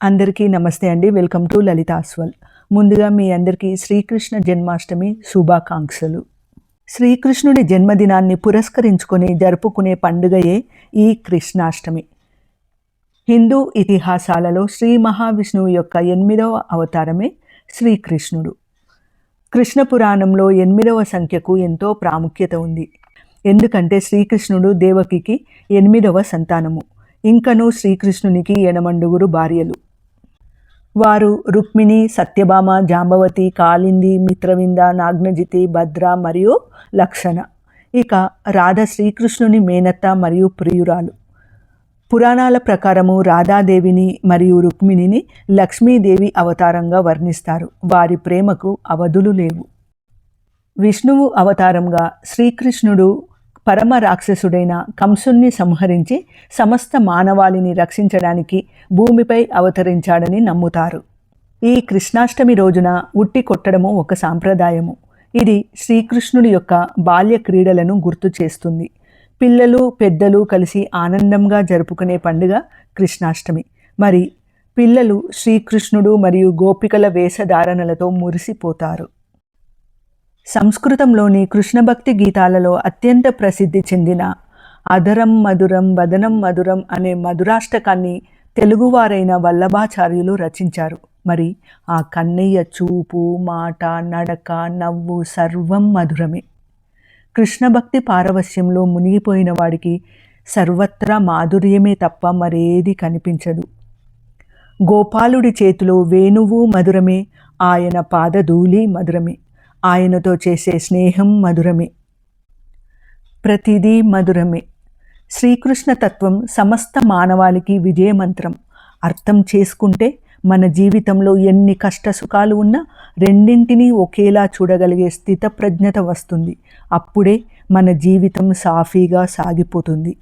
అందరికీ నమస్తే అండి. వెల్కమ్ టు లలితాస్వల్ ముందుగా మీ అందరికీ శ్రీకృష్ణ జన్మాష్టమి శుభాకాంక్షలు. శ్రీకృష్ణుడి జన్మదినాన్ని పురస్కరించుకొని జరుపుకునే పండుగయే ఈ కృష్ణాష్టమి. హిందూ ఇతిహాసాలలో శ్రీ మహావిష్ణువు యొక్క ఎనిమిదవ అవతారమే శ్రీకృష్ణుడు. కృష్ణ పురాణంలో ఎనిమిదవ సంఖ్యకు ఎంతో ప్రాముఖ్యత ఉంది. ఎందుకంటే శ్రీకృష్ణుడు దేవకికి ఎనిమిదవ సంతానము. ఇంకనూ శ్రీకృష్ణునికి ఎనమండుగురు భార్యలు. వారు రుక్మిణి సత్యభామ జాంబవతి కాళింది మిత్రవింద నాగ్నజితి భద్ర మరియు లక్షణ. ఇక రాధ శ్రీకృష్ణుని మేనత్త మరియు ప్రియురాలు. పురాణాల ప్రకారము రాధాదేవిని మరియు రుక్మిణిని లక్ష్మీదేవి అవతారంగా వర్ణిస్తారు. వారి ప్రేమకు అవధులు లేవు. విష్ణువు అవతారంగా శ్రీకృష్ణుడు పరమ రాక్షసుడైన కంసుణ్ణి సంహరించి సమస్త మానవాళిని రక్షించడానికి భూమిపై అవతరించాడని నమ్ముతారు. ఈ కృష్ణాష్టమి రోజున ఉట్టి కొట్టడము ఒక సాంప్రదాయము. ఇది శ్రీకృష్ణుడి యొక్క బాల్య క్రీడలను గుర్తు చేస్తుంది. పిల్లలు పెద్దలు కలిసి ఆనందంగా జరుపుకునే పండుగ కృష్ణాష్టమి. మరి పిల్లలు శ్రీకృష్ణుడు మరియు గోపికల వేషధారణలతో మురిసిపోతారు. సంస్కృతంలోని కృష్ణభక్తి గీతాలలో అత్యంత ప్రసిద్ధి చెందిన అధరం మధురం వదనం మధురం అనే మధురాష్టకాన్ని తెలుగువారైన వల్లభాచార్యులు రచించారు. మరి ఆ కన్నయ్య చూపు మాట నడక నవ్వు సర్వం మధురమే. కృష్ణభక్తి పారవస్యంలో మునిగిపోయిన వాడికి సర్వత్రా మాధుర్యమే తప్ప మరేది కనిపించదు. గోపాలుడి చేతిలో వేణువు మధురమే ఆయన పాదధూళి మధురమే. ఆయనతో చేసే స్నేహం మధురమే. ప్రతిదీ మధురమే. శ్రీకృష్ణ తత్వం సమస్త మానవాళికి విజయమంత్రం అర్థం చేసుకుంటే మన జీవితంలో ఎన్ని కష్ట సుఖాలు ఉన్నా రెండింటినీ ఒకేలా చూడగలిగే స్థితప్రజ్ఞత వస్తుంది. అప్పుడే మన జీవితం సాఫీగా సాగిపోతుంది.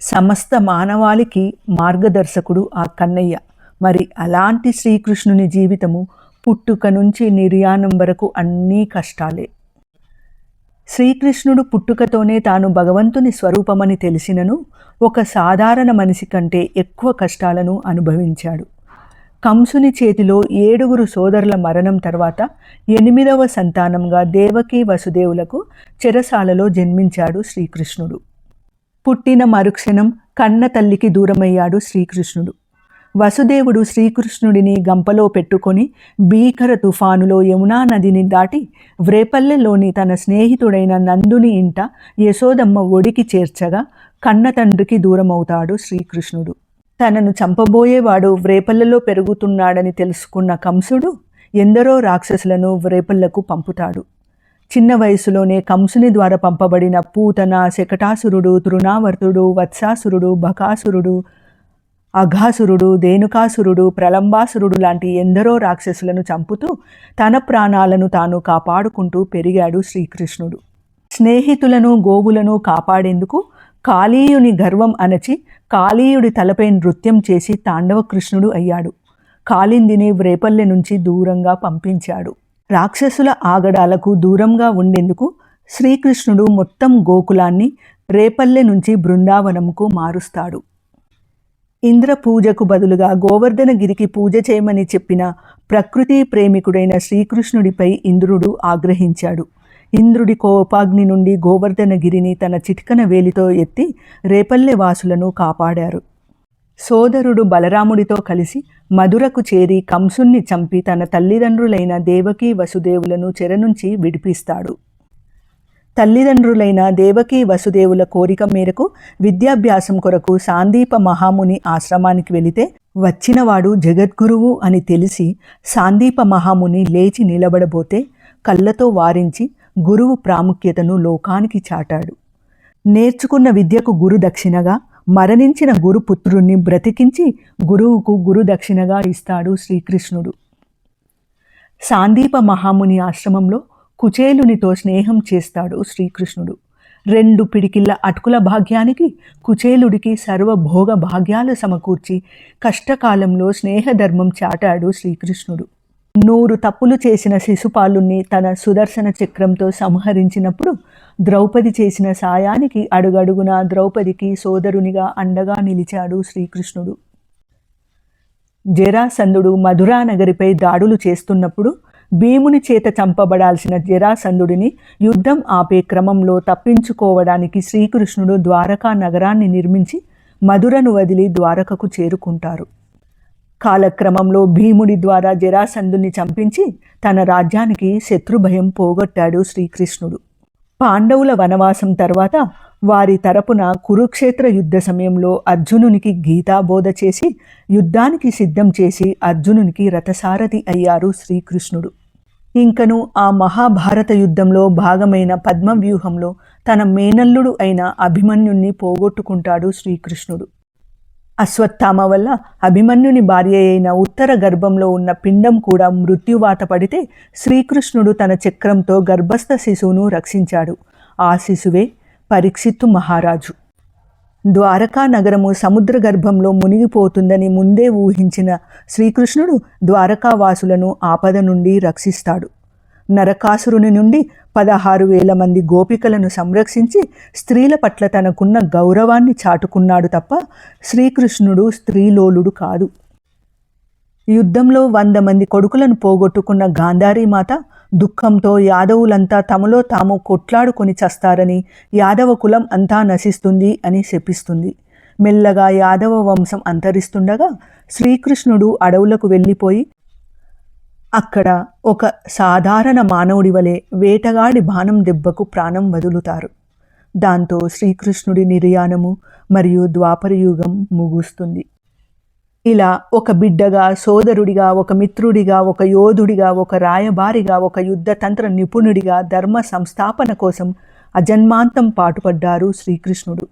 సమస్త మానవాళికి మార్గదర్శకుడు ఆ కన్నయ్య. మరి అలాంటి శ్రీకృష్ణుని జీవితము పుట్టుక నుంచి నిర్యాణం వరకు అన్నీ కష్టాలే. శ్రీకృష్ణుడు పుట్టుకతోనే తాను భగవంతుని స్వరూపమని తెలిసినను ఒక సాధారణ మనిషి కంటే ఎక్కువ కష్టాలను అనుభవించాడు. కంసుని చేతిలో ఏడుగురు సోదరుల మరణం తర్వాత ఎనిమిదవ సంతానంగా దేవకీ వసుదేవులకు చెరసాలలో జన్మించాడు శ్రీకృష్ణుడు. పుట్టిన మరుక్షణం కన్న తల్లికి దూరమయ్యాడు శ్రీకృష్ణుడు. వసుదేవుడు శ్రీకృష్ణుడిని గంపలో పెట్టుకొని భీకర తుఫానులో యమునా నదిని దాటి వ్రేపల్లెలోని తన స్నేహితుడైన నందుని ఇంట యశోదమ్మ ఒడికి చేర్చగా కన్నతండ్రికి దూరమవుతాడు శ్రీకృష్ణుడు. తనను చంపబోయేవాడు వ్రేపల్లెలో పెరుగుతున్నాడని తెలుసుకున్న కంసుడు ఎందరో రాక్షసులను వ్రేపల్లకు పంపుతాడు. చిన్న వయసులోనే కంసుని ద్వారా పంపబడిన పూతన శకటాసురుడు తృణావర్తుడు వత్సాసురుడు బకాసురుడు అఘాసురుడు దేనుకాసురుడు ప్రలంబాసురుడు లాంటి ఎందరో రాక్షసులను చంపుతూ తన ప్రాణాలను తాను కాపాడుకుంటూ పెరిగాడు శ్రీకృష్ణుడు. స్నేహితులను గోవులను కాపాడేందుకు కాళీయుని గర్వం అణచి కాళీయుడి తలపై నృత్యం చేసి తాండవ కృష్ణుడు అయ్యాడు. కాళిందిని వ్రేపల్లె నుంచి దూరంగా పంపించాడు. రాక్షసుల ఆగడాలకు దూరంగా ఉండేందుకు శ్రీకృష్ణుడు మొత్తం గోకులాన్ని రేపల్లె నుంచి బృందావనముకు మారుస్తాడు. ఇంద్ర పూజకు బదులుగా గోవర్ధనగిరికి పూజ చేయమని చెప్పిన ప్రకృతి ప్రేమికుడైన శ్రీకృష్ణుడిపై ఇంద్రుడు ఆగ్రహించాడు. ఇంద్రుడి కోపాగ్ని నుండి గోవర్ధనగిరిని తన చిటికన వేలితో ఎత్తి రేపల్లె వాసులను కాపాడారు. సోదరుడు బలరాముడితో కలిసి మధురకు చేరి కంసుణ్ణి చంపి తన తల్లిదండ్రులైన దేవకీ వసుదేవులను చెర నుంచి విడిపిస్తాడు. తల్లిదండ్రులైన దేవకీ వసుదేవుల కోరిక మేరకు విద్యాభ్యాసం కొరకు సాందీప మహాముని ఆశ్రమానికి వెళితే వచ్చినవాడు జగద్గురువు అని తెలిసి సాందీప మహాముని లేచి నిలబడబోతే కళ్ళతో వారించి గురువు ప్రాముఖ్యతను లోకానికి చాటాడు. నేర్చుకున్న విద్యకు గురు దక్షిణగా మరణించిన గురుపుత్రుణ్ణి బ్రతికించి గురువుకు గురు దక్షిణగా ఇస్తాడు శ్రీకృష్ణుడు. సాందీప మహాముని ఆశ్రమంలో కుచేలునితో స్నేహం చేస్తాడు శ్రీకృష్ణుడు. రెండు పిడికిళ్ళ అటుకుల భాగ్యానికి కుచేలుడికి సర్వభోగ భాగ్యాలు సమకూర్చి కష్టకాలంలో స్నేహధర్మం చాటాడు శ్రీకృష్ణుడు. నూరు తప్పులు చేసిన శిశుపాలుణ్ణి తన సుదర్శన చక్రంతో సంహరించినప్పుడు ద్రౌపది చేసిన సాయానికి అడుగడుగున ద్రౌపదికి సోదరునిగా అండగా నిలిచాడు శ్రీకృష్ణుడు. జరాసంధుడు మధురా నగరిపై దాడులు చేస్తున్నప్పుడు భీముని చేత చంపబడాల్సిన జరాసంధుడిని యుద్ధం ఆపే క్రమంలో తప్పించుకోవడానికి శ్రీకృష్ణుడు ద్వారకా నగరాన్ని నిర్మించి మధురను వదిలి ద్వారకకు చేరుకుంటారు. కాలక్రమంలో భీముడి ద్వారా జరాసంధుని చంపించి తన రాజ్యానికి శత్రుభయం పోగొట్టాడు శ్రీకృష్ణుడు. పాండవుల వనవాసం తర్వాత వారి తరపున కురుక్షేత్ర యుద్ధ సమయంలో అర్జునునికి గీతాబోధ చేసి యుద్ధానికి సిద్ధం చేసి అర్జునునికి రథసారథి అయ్యారు శ్రీకృష్ణుడు. ఇంకను ఆ మహాభారత యుద్ధంలో భాగమైన పద్మవ్యూహంలో తన మేనల్లుడు అయిన అభిమన్యుణ్ణి పోగొట్టుకుంటాడు శ్రీకృష్ణుడు. అశ్వత్థామ వల్ల అభిమన్యుని భార్య అయిన ఉత్తర గర్భంలో ఉన్న పిండం కూడా మృత్యువాత పడితే శ్రీకృష్ణుడు తన చక్రంతో గర్భస్థ శిశువును రక్షించాడు. ఆ శిశువే పరీక్షిత్తు మహారాజు. ద్వారకా నగరము సముద్ర గర్భంలో మునిగిపోతుందని ముందే ఊహించిన శ్రీకృష్ణుడు ద్వారకావాసులను ఆపద నుండి రక్షిస్తాడు. నరకాసురుని నుండి పదహారు వేల మంది గోపికలను సంరక్షించి స్త్రీల పట్ల తనకున్న గౌరవాన్ని చాటుకున్నాడు తప్ప శ్రీకృష్ణుడు స్త్రీలోలుడు కాదు. యుద్ధంలో వంద మంది కొడుకులను పోగొట్టుకున్న గాంధారీమాత దుఃఖంతో యాదవులంతా తమలో తాము కొట్లాడుకొని చస్తారని యాదవ కులం అంతా నశిస్తుంది అని శపిస్తుంది. మెల్లగా యాదవ వంశం అంతరిస్తుండగా శ్రీకృష్ణుడు అడవులకు వెళ్ళిపోయి అక్కడ ఒక సాధారణ మానవుడి వలె వేటగాడి బాణం దెబ్బకు ప్రాణం వదులుతారు. దాంతో శ్రీకృష్ణుడి నిర్యాణము మరియు ద్వాపరయుగం ముగుస్తుంది. ఇలా ఒక బిడ్డగా సోదరుడిగా ఒక మిత్రుడిగా ఒక యోధుడిగా ఒక రాయబారిగా ఒక యుద్ధతంత్ర నిపుణుడిగా ధర్మ సంస్థాపన కోసం అజన్మాంతం పాటుపడ్డారు శ్రీకృష్ణుడు.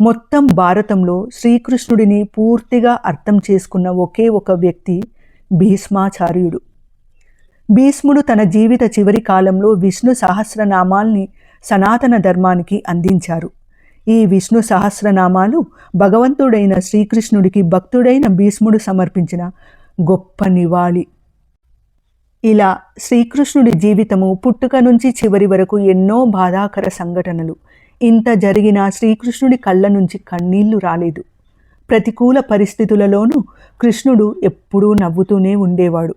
మొత్తం భారతంలో శ్రీకృష్ణుడిని పూర్తిగా అర్థం చేసుకున్న ఒకే ఒక వ్యక్తి భీష్మాచార్యుడు. భీష్ముడు తన జీవిత చివరి కాలంలో విష్ణు సహస్రనామాల్ని సనాతన ధర్మానికి అందించారు. ఈ విష్ణు సహస్రనామాలు భగవంతుడైన శ్రీకృష్ణుడికి భక్తుడైన భీష్ముడు సమర్పించిన గొప్ప నివాళి. ఇలా శ్రీకృష్ణుడి జీవితము పుట్టుక నుంచి చివరి వరకు ఎన్నో బాధాకర సంఘటనలు. ఇంత జరిగినా శ్రీకృష్ణుడి కళ్ళ నుంచి కన్నీళ్ళు రాలేదు. ప్రతికూల పరిస్థితులలోనూ కృష్ణుడు ఎప్పుడూ నవ్వుతూనే ఉండేవాడు.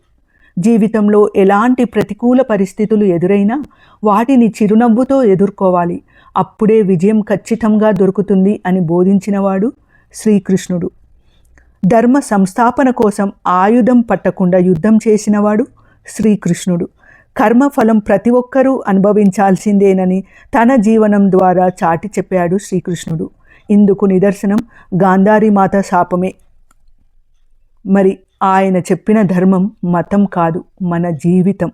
జీవితంలో ఎలాంటి ప్రతికూల పరిస్థితులు ఎదురైనా వాటిని చిరునవ్వుతో ఎదుర్కోవాలి. అప్పుడే విజయం ఖచ్చితంగా దొరుకుతుంది అని బోధించినవాడు శ్రీకృష్ణుడు. ధర్మ సంస్థాపన కోసం ఆయుధం పట్టకుండా యుద్ధం చేసినవాడు శ్రీకృష్ణుడు. కర్మఫలం ప్రతి ఒక్కరూ అనుభవించాల్సిందేనని తన జీవనం ద్వారా చాటి చెప్పాడు శ్రీకృష్ణుడు. ఇందుకు నిదర్శనం గాంధారీమాత శాపమే. మరి ఆయన చెప్పిన ధర్మం మతం కాదు మన జీవితం.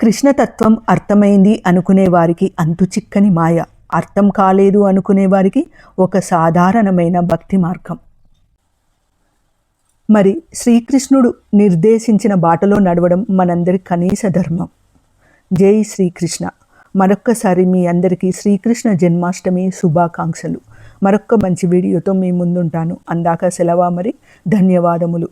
కృష్ణతత్వం అర్థమైంది అనుకునే వారికి అంతు చిక్కని మాయ. అర్థం కాలేదు అనుకునే వారికి ఒక సాధారణమైన భక్తి మార్గం. మరి శ్రీకృష్ణుడు నిర్దేశించిన బాటలో నడవడం మనందరి కనీస ధర్మం. జై శ్రీకృష్ణ. మరొక్కసారి మీ అందరికీ శ్రీకృష్ణ జన్మాష్టమి శుభాకాంక్షలు. మరొక్క మంచి వీడియోతో మీ ముందుంటాను. అందాక సెలవా మరి? ధన్యవాదములు.